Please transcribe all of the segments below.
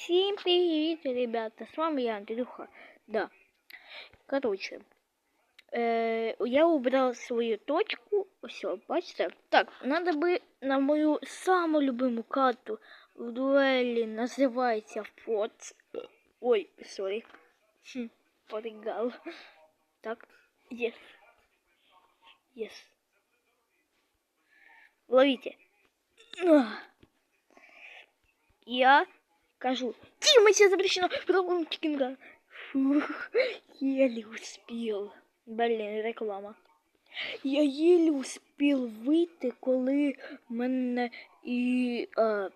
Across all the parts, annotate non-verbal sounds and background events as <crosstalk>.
Всем привет, ребята! С вами я, Андрюха. Да. Короче, э, я убрал свою точку. Все, бачите? Так, надо бы на мою самую любимую карту в дуэли называется Фот. Ой, сори. Хм, поригал. Так, yes. Yes. Ловите. Я кажу. Тимати запрещено. Потом Кинга. Фух, еле успел. Блин, реклама. Я еле успел вийти, коли мене і. А...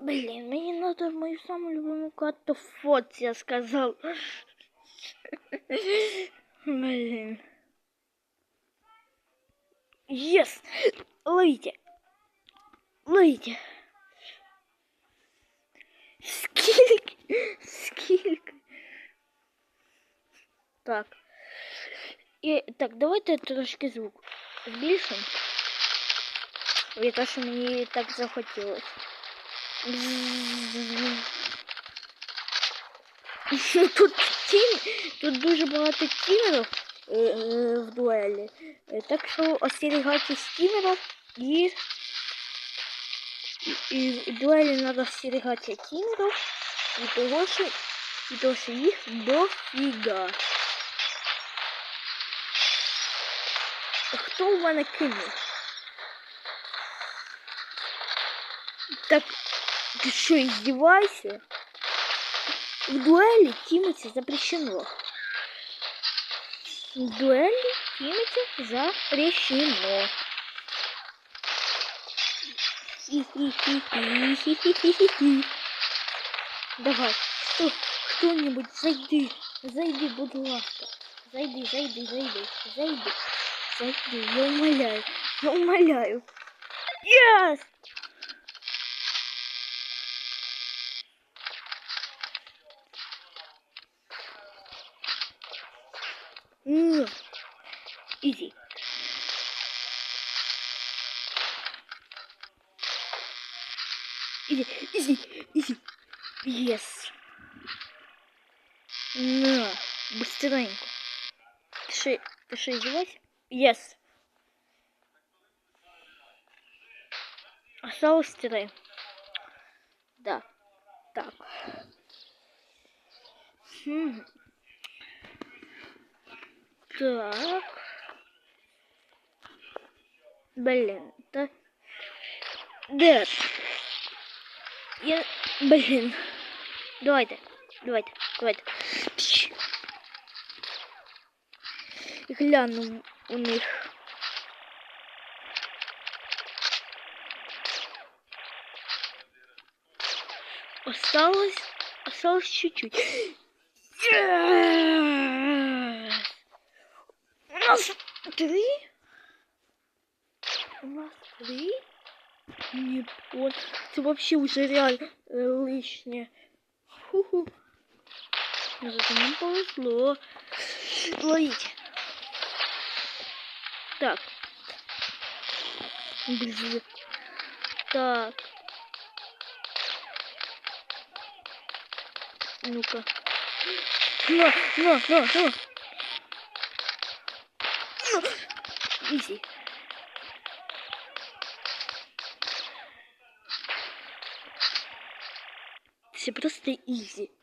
Блін, мені надо мою саму любиму карту фот, я сказал. Блин. Ес! Ловите! Ловите! Скільки? Скільки? Так. І, так, давайте трошки звук збільшимо. І те, що мені так захотілося. <laughs> Тут тім, тут дуже багато тімерів е, е, в дуелі. Е, Так що остерігайтесь тімерів і і в дуелі треба остерігатися тімерів і того, що, і того, що їх дофіга. Хто у мене кинув? Так, ты что, издевайся? В дуэли тимати запрещено. В дуэли тимати запрещено. Давай, кто, кто-нибудь зайди, зайди, будь ласка. Зайди, зайди, зайди, зайди, зайди, я умоляю, я умоляю. Yes! На, быстренько. Ты что, издевайся? Yes. Осталось три. Да. Так. Хм. Так. Блин, да. Да. Я... Блин. Давайте. Давайте. Давайте. Пш. Гляну у них. Осталось... Осталось чуть-чуть. Yes! У нас три? У нас три? Не понял. Это вообще уже реально э, лишнее. Ху-ху. Ну, Зато нам повезло. Ловите. Так. Блин. Так. Ну-ка. На, на, на, на. Изи. Все просто изи.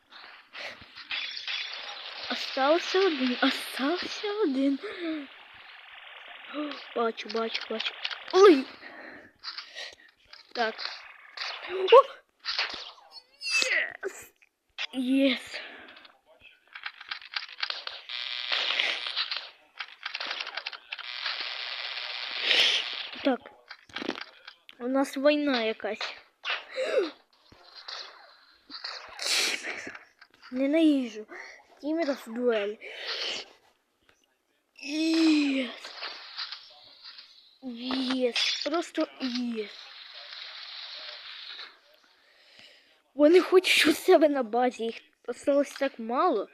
Остался один, остался один. Бачу, бачу, бачу. Ой! Так. О! Yes! Yes! Так. У нас війна якась. <gasps> Ненавижу. Тімеров дуель. Єс. Єс. Просто єс. Вони хочуть у себе на базі. Їх осталось так мало.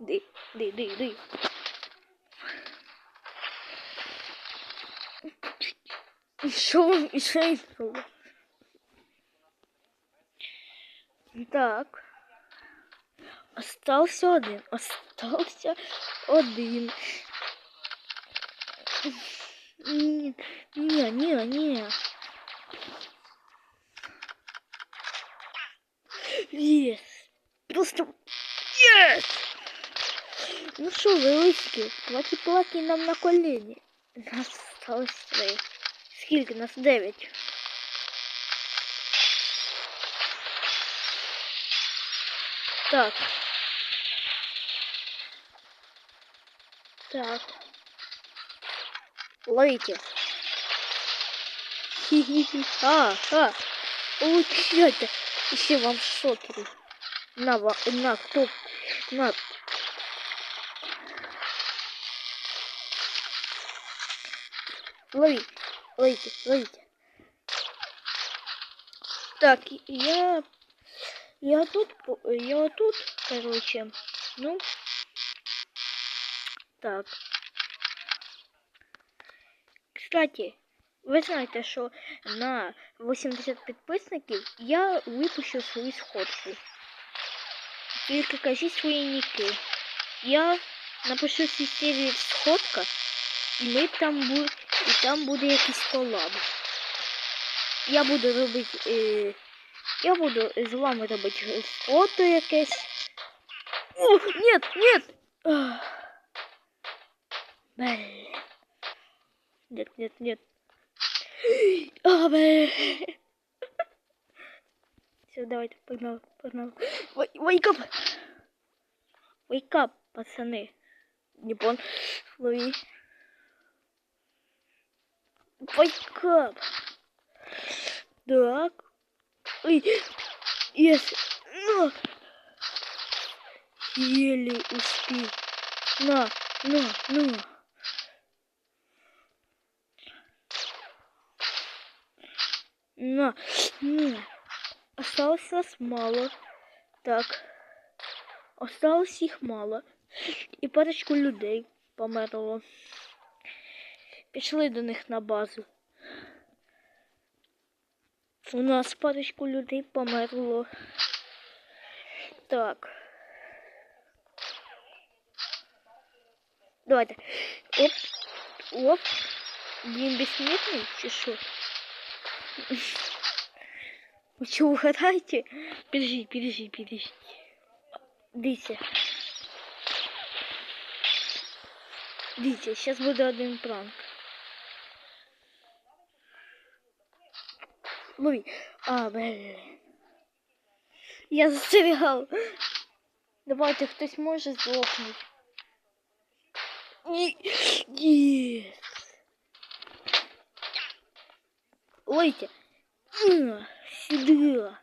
Ди, ди, ди, ди. Що вам мішає слово? Так. Остался один. Остался один. Не, не, не. Yes. Просто yes. Ну что, велички, плаки плаки нам на колені. Нас осталось три. Нас? Дев'ять. Так. Так. Ловите. Хи-хи-хи. А, а. Получайте. Еще вам шокеры. На, на, кто? На. Лови. Ловите, ловите. Так, я... Я тут, по- я тут, короче, ну, так. Кстати, ви знаєте, що на 80 підписників я випущу свою сходку. Тільки кажіть свої ніки. Я напишу цій серії сходка, і ми там буде, і там буде якийсь колаб. Я буду робити. Е, я буду з вами робити фото якесь. О, нет, нет! Блин. Нет, нет, нет. <gasps> Блин. Все, давайте, погнал, погнал. Wake up! Wake up, пацаны. Не пон. Лови. Wake up. Так. Ой. Yes. На. Еле успел. На, на, на. На, на. Осталось нас мало. Так. Осталось їх мало. І парочку людей померло. Пішли до них на базу. У нас парочку людей померло. Так. Давайте. Оп. Оп. Блин, бессмертный? Чи що? <laughs> Вы что, угадаете? Подожди, подожди, подожди. Дивіться. Дивіться, сейчас буде один пранк. Лови. А, блин. Я застрял. Давайте, хтось може здохнути. Ні. Єс. Лойте. Сюда.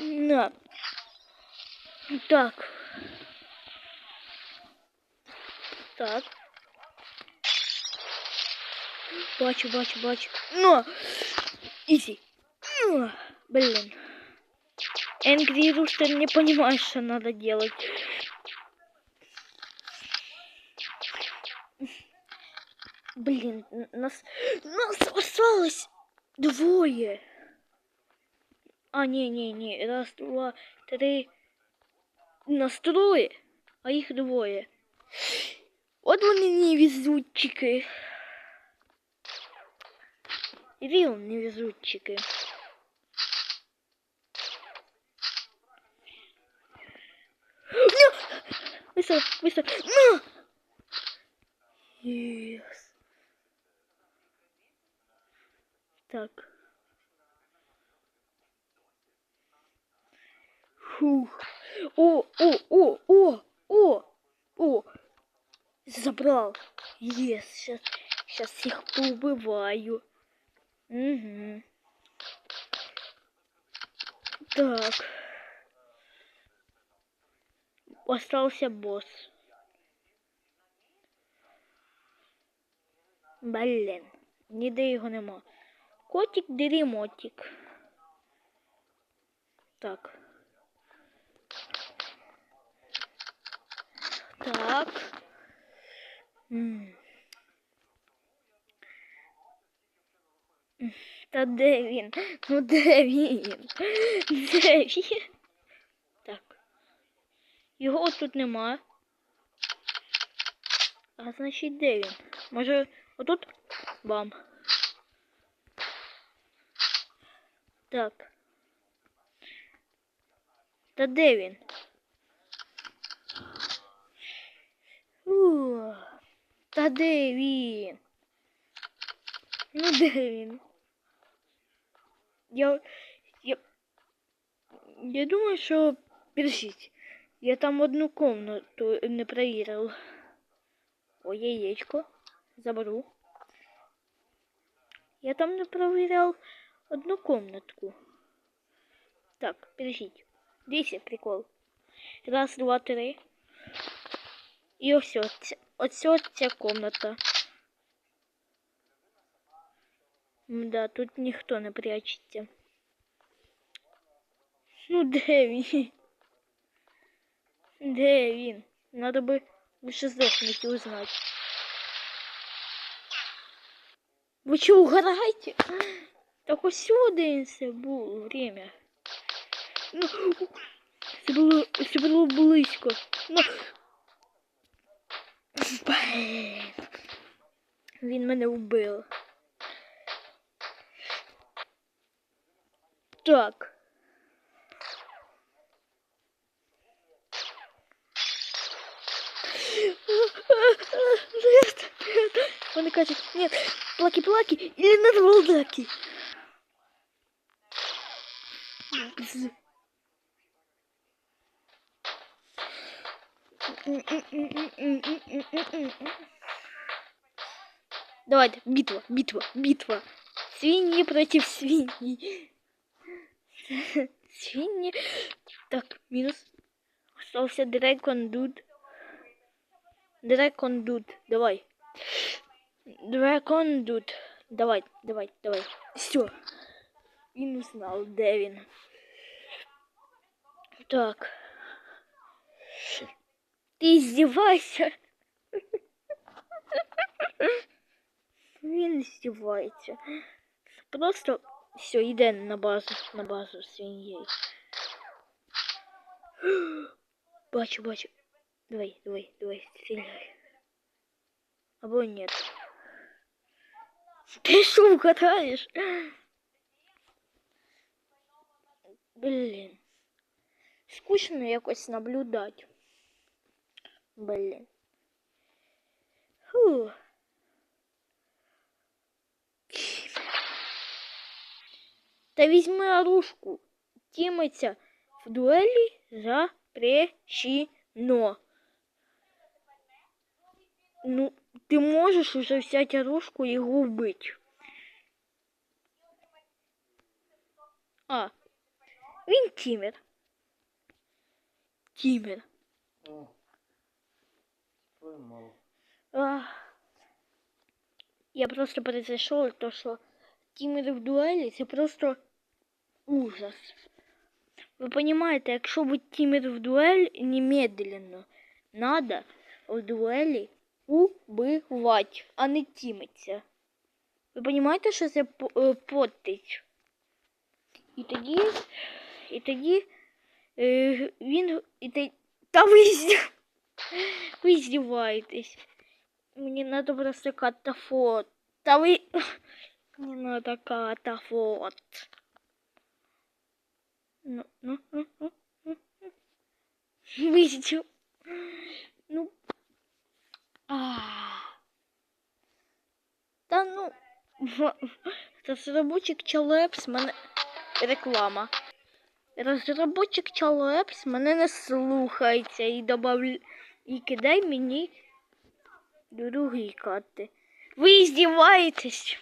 На. Так. Так. Бачу, бачу, бачу. На. Изи. Блин. Энгри Рустер не понимает, что надо делать. Блин, нас, нас осталось двое. А, не-не-не, раз, два, три. Нас трое, а их двое. Вот вони невезучики. Рил невезучики. На! Высок, высок. На! Yes. Так. Фух. О, о, о, о, о, о. Забрал. Ес, сейчас, сейчас их поубиваю. Угу. Так. Остался босс. Блін, ніде його нема. Котик дерімотик. Так. Так. М. Та де він? Ну де він? Де він? Так. Його тут нема. А значить, де він? Може, отут? Бам. Так. Та де він? Та де він? Ну де він? Я. Я. Я думаю, що. Підождіть. Я там одну комнату не проверил. Ой, яєчко. Заберу. Я там не проверял одну комнатку. Так, подождите. Дивіться прикол. Раз, два, три. І ось ось, ось, ось ця комната. Да, тут ніхто не прячеться. Ну де він? Де він? Надо би лише здохнути узнати. Ви що, угораєте? Так ось сюди це було время. Ну, це було, це було близько. Ну. Він мене вбив. Так. Нет, нет. Он кажет, нет, плаки-плаки или надволдаки. Давайте, битва, битва, битва. Свиньи против свиньи. <laughs> Свиньи. Так, минус. Остался Дракон Дуд. Дракон Дуд, давай. Дракон Дуд. Давай, давай, давай. Все. Він узнал, де він. Так. Ти издевайся. <laughs> Він издевається. Просто все, йде на базу, на базу свиньей. <gasps> Бачу, бачу. Давай, давай, давай, стреляй. Або нет. <laughs> Ты что угадаешь? Блин. Скучно якось наблюдать. Блин. Фу. Та візьми оружку. Тімиться в дуелі запрещено. Ну, ты можешь уже взять оружку и его убить. А, він тімер. Тімер. О, поймал. А, я просто произошел то, что тімер в дуелі це просто ужас. Ви понимаете, якщо ви тімер в дуель, немедленно надо в дуелі убивати, а не тімиться. Ви розумієте, що це по- подтич? І тоді, і тоді е, він і тоді, та ви, <laughs> ви здіваєтесь. Мені надо просто катафот. Та ви <laughs> мені надо катафот. Ну, ну, ну, ну, ну, ну. Здів... Ну, а. Та ну. Розробочик Чалепс мене. Реклама. Розробочик Чалепс мене не слухається і добав... і кидай мені другі карти. Ви здіваєтесь.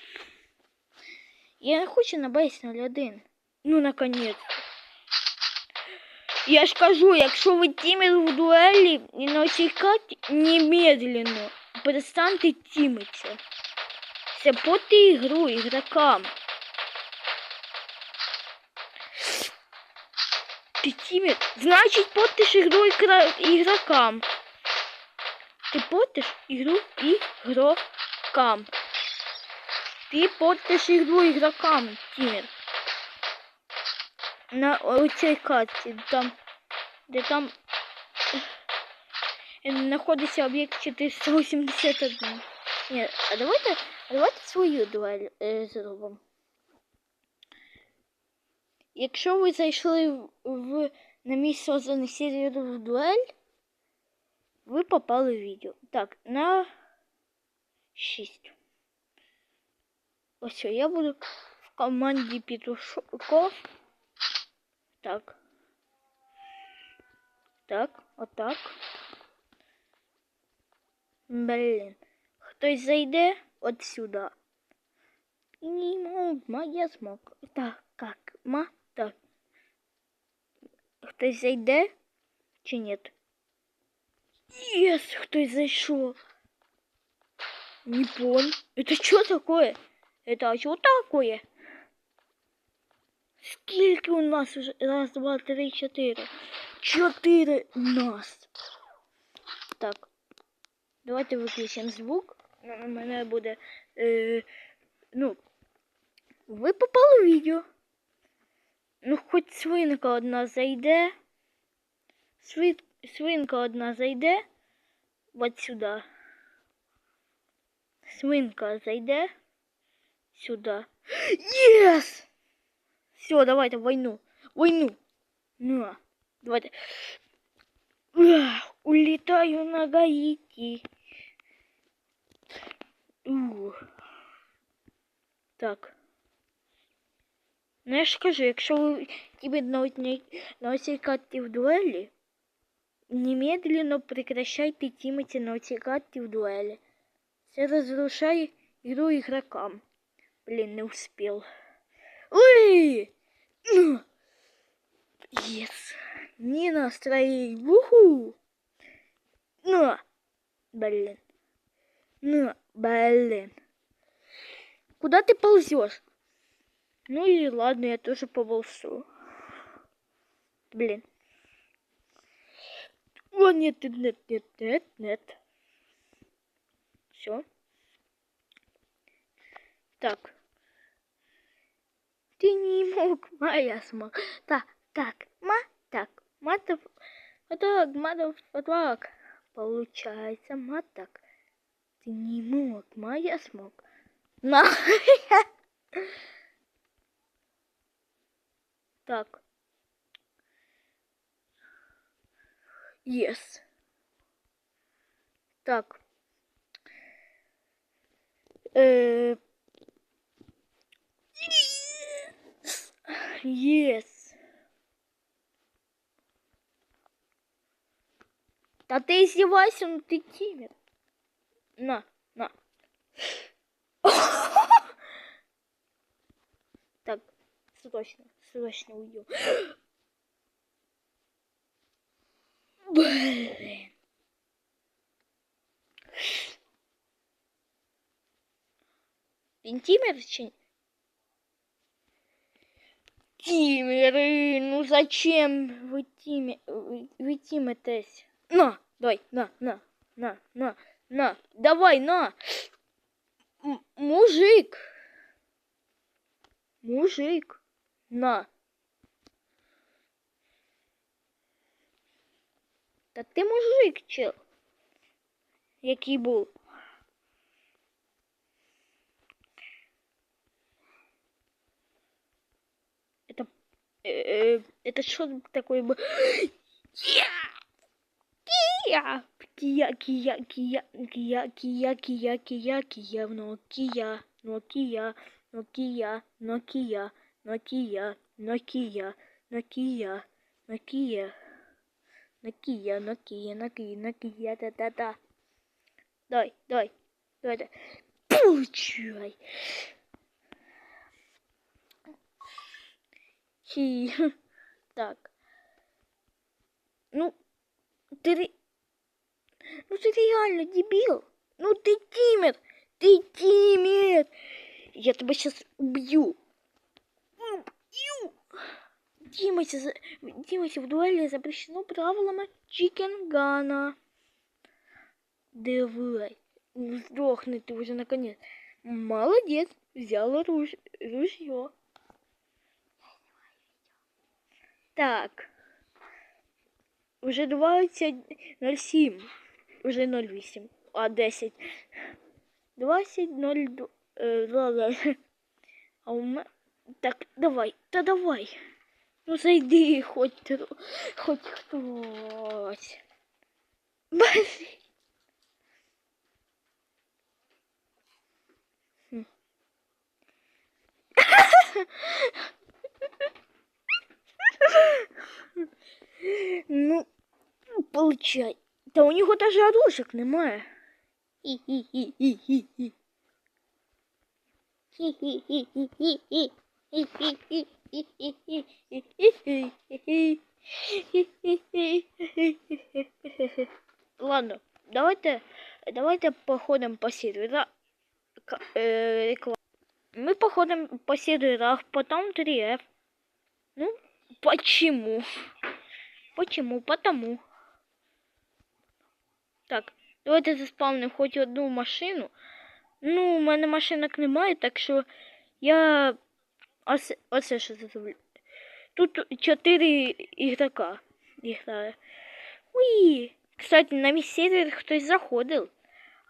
Я не хочу на бейс 01. Ну, наконец. Я ж кажу, якщо ви тімер в дуелі і на немедленно перестаньте тімитися. Це поти ігру ігрокам. Ти тімер? Значить, потиш ігру ігрокам. Ти потиш ігру ігрокам. Ты портишь игру игрокам, Тимер. На оцій карті, там, де там е, знаходиться об'єкт 481. Ні, а давайте, давайте свою дуель е, зробимо. Якщо ви зайшли в, в на мій созданий серію дуель, ви попали в відео. Так, на 6. Ось я буду в команді Петушков. Так. Так, отак. Блін. Хтось зайде от сюди. Не мог, ма, я смог. Так, как? Ма, так. Хтось зайде чи ні? Єс, хтось зайшов. Не понял. Это что такое? Это что такое? Скільки у нас уже? Раз, два, три, чотири. Чотири нас. Так. Давайте виключимо звук. У мене буде. Е, ну. Ви попали в відео. Ну, хоч свинка одна зайде. Свин, свинка одна зайде. Вот сюди. Свинка зайде. Сюда. Yes! Все, давайте войну. Войну. Ну, давайте. Ух, улетаю на Гаити. Ух. Так. Ну я ж кажу, якщо ви тебе навіть не наосікати в дуелі, немедленно прекращайте тимати наосікати в дуелі. Це разрушает игру игрокам. Блин, не успел. Ой! Yes. Не настроей. Уху! Ну, блин. Ну, блин. Куда ты ползешь? Ну и ладно, я тоже поползу. Блин. О, нет, нет, нет, нет, нет. Все. Так. Ты не мог, <laughs> моя смог. Так, так, ма, так, матов, так, матов, так. Получается, маток. Ты не мог, моя смог. На. <laughs> Так. Yes. Так. Э, Yes. Да ты издевайся, ну ты тимер. На, на. <laughs> Так, срочно, срочно уйдем. Блин. Пентимер чи... Тимеры, ну зачем вы тиме... Вы, вы тиметесь? На, давай, на, на, на, на, на, давай, на. М мужик. Мужик. На. Та ти мужик, чел. Який був. Это... Э, это что такое? Кия! Кия! Кия, Кия, Кия, Кия, Кия, Кия, Кия, Кия, Nokia, Nokia, Nokia, Nokia, Nokia, Nokia, Nokia, Nokia, Nokia, Nokia, Nokia, Nokia, да-да-да. Давай, давай, давай, давай. Получай. Хи. <laughs> Так. Ну, ты... Ну ты реально дебил. Ну ты Тимер. Ты Тимер. Я тебя сейчас убью. Убью. Димаси, за- Димаси в дуэли запрещено правилами Чикенгана. Давай. Сдохни ты уже наконец. Молодец, взяла руж... ружье. Так. Уже 20.07. Уже 08. А 10. 20.02. Е, ладно. А у мене... Так, давай, та давай. Ну зайди, тро- хоть хтось. Блин. <laughs> <laughs> Хм. Ну, получай. Та у нього даже оружек немає. Хі-хі-хі-хі-хі. Хі-хі-хі-хі-хі. Ладно, давайте, давайте походим по серверам. К- э, реклама. Мы походим по серверах, потом 3F. Ну, почему? Почему? Потому. Так, давайте заспавнимо хоч одну машину. Ну, у мене машинок немає, так що я Оце, оце що зроблю. Тут чотири ігрока грає. Уї. Кстати, на мій сервер хтось заходив.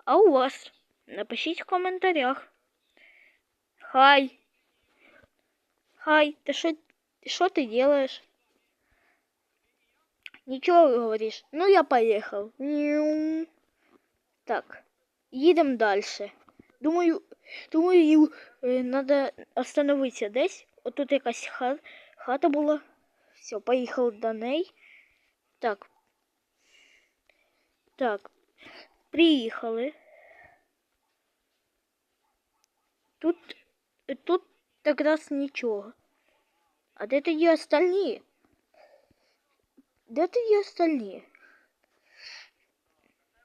А у вас? Напишіть в коментарях. Хай. Хай, ты что, что ты делаешь? Ничего говоришь. Ну, я поехал. Мяу. Так, едем дальше. Думаю, думаю, е, надо остановитися десь. Отут якась ха- хата була. Все, поїхав до неї. Так. Так. Приїхали. Тут, тут так раз нічого. А де тоді остальні? Де тоді остальні?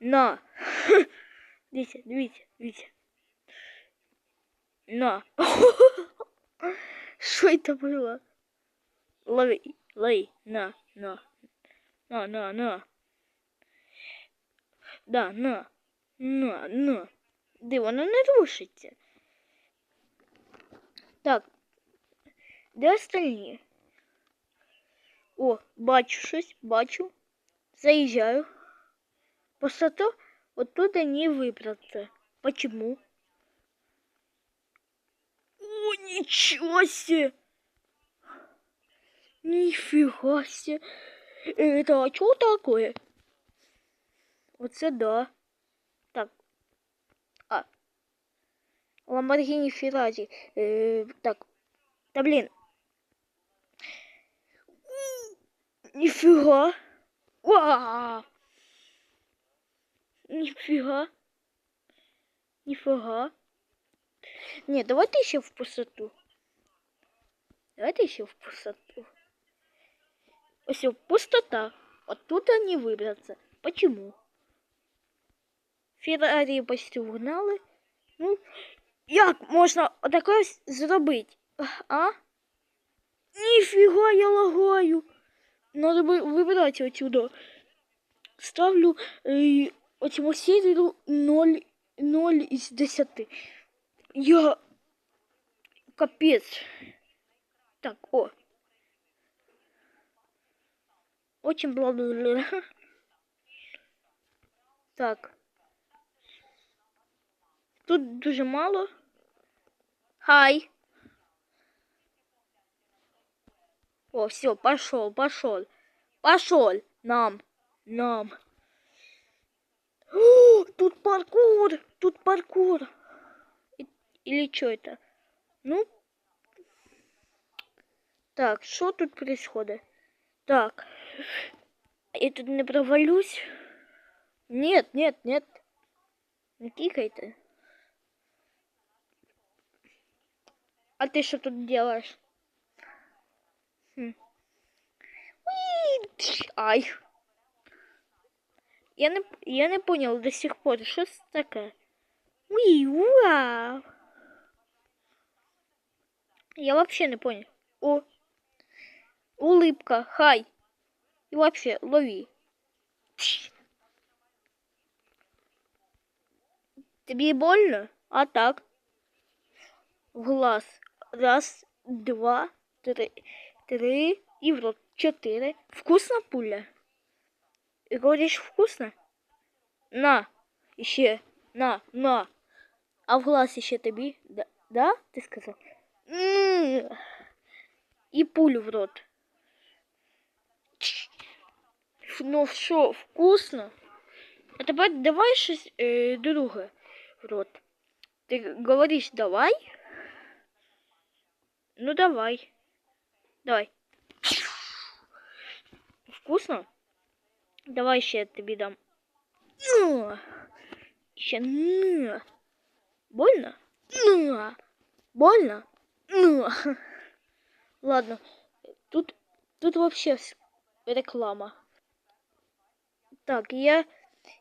На. <laughs> Дивіться, дивіться, дивіться. На. <laughs> Что это было? Лови, лови, на, на. На, на, на. Да, на. На, на. Де воно не рушиться. Так. Де остальні? О, бачу щось, бачу. Заїжджаю. Просто оттуда не выбраться. Почему? О, ничего себе! Нифига себе! Это а что такое? Вот сюда. Так. А. Ламборгини Феррари. Э, так. Да блин. Нифига. Уа! Нифига. Нифига. Не, давайте еще в пустоту. Давайте еще в пустоту. Все, пустота. Оттуда не выбраться. Почему? Феррари почти угнали. Ну, як можна таке зробити? А? Ніфіга я лагаю. Надо бы вибрати отсюда. Ставлю э, этому серверу 0, 0 из 10. Я... Капец. Так, о. Очень благодарна. <laughs> Так. Тут дуже мало. Хай. О, все, пошел, пошел. Пошел. Нам. Нам. О, тут паркур. Тут паркур. Или что это? Ну. Так, что тут происходит? Так. Я тут не провалюсь. Нет, нет, нет. Не тикай ты. А ты что тут делаешь? Хм. Уи, тш, Ай. Я не, я не понял до сих пор, что это такое. Уи, вау. Я вообще не понял. О, улыбка, хай. И вообще, лови. Тебе больно? А так? глаз. Раз, два, три, три и в рот. Четыре. Вкусно, пуля? Говоришь, вкусно? На, еще, на, на. А в глаз еще тобі? Да, да? Ти сказав? М. Пулю в рот. Ну що, вкусно? А тепер давай щось е, друге в рот. Ти говориш давай? Ну давай. Давай Вкусно? Давай ще я тобі дам. Ну. Ще ну. Больно? Ну. Больно? Ну. <laughs> Ладно. Тут, тут вообще вс- реклама. Так, я,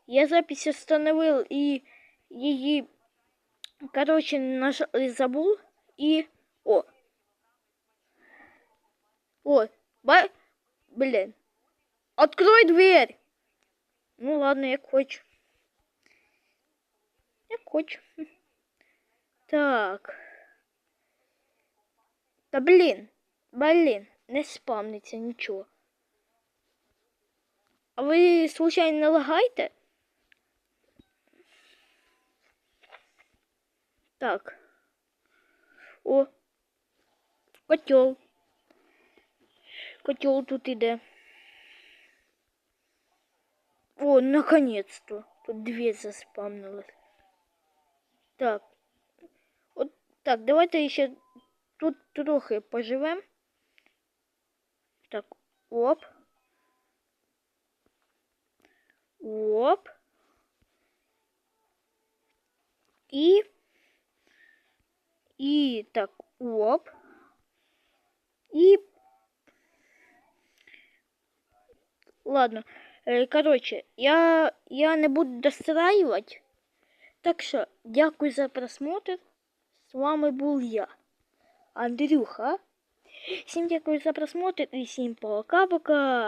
я запись остановил и її, короче, наш, забыл и... О! О! Ба... Блин. Открой дверь! Ну ладно, як хочу. Як хочу. Так. Та блін, блін, не спамниться нічого. А ви случайно не лагаєте? Так. О. Котел. Котел тут іде. О, наконец-то. Тут дверь заспамнилась. Так. От так, давайте ще тут трохи поживем. Так, оп. Оп. І. І так, оп. І. Ладно. Е, Короче, я, я не буду достраивать. Так що, дякую за просмотр. С вами був я, Андрюха. Всім дякую за просмотр і всім пока-пока.